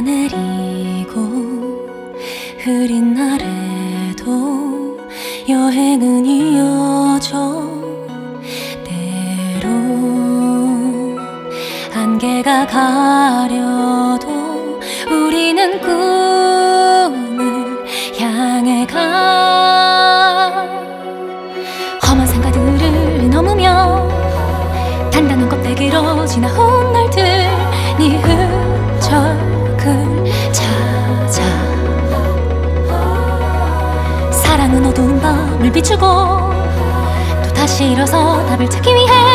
내리고 흐린 날에도 여행은 이어져 때로 안개가 가려도 우리는 꿈을 향해 가. 험한 상가들을 넘으며 단단한 껍데기로 지나온 날들 네흔 적을 찾아. 사랑은 어두운 밤을 비추고 또 다시 일어서 답을 찾기 위해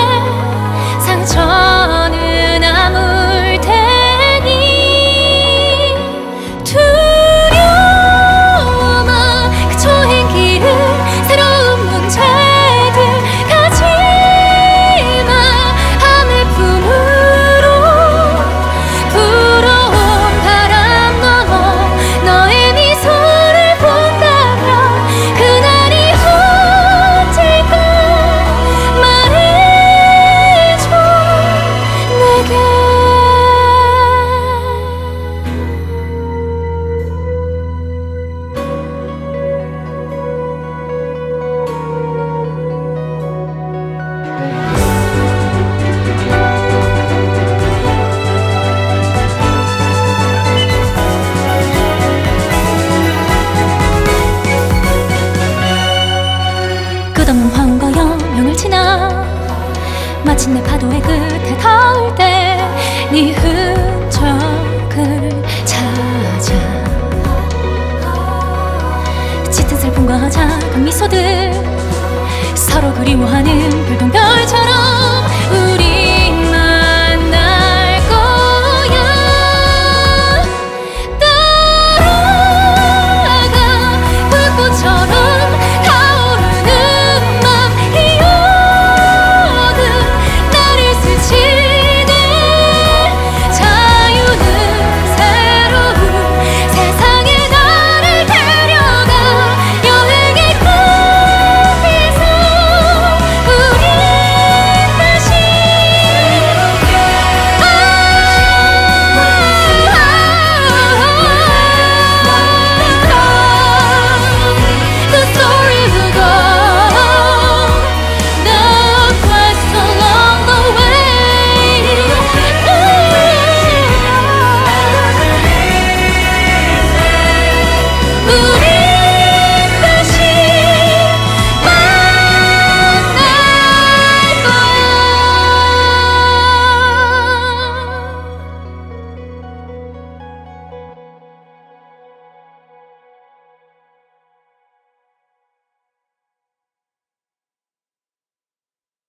끝없는 황과 여명을 지나. 마침내 파도의 끝에 닿을 때 네 흔적을 찾아. 짙은 슬픔과 작은 미소들 서로 그리워하는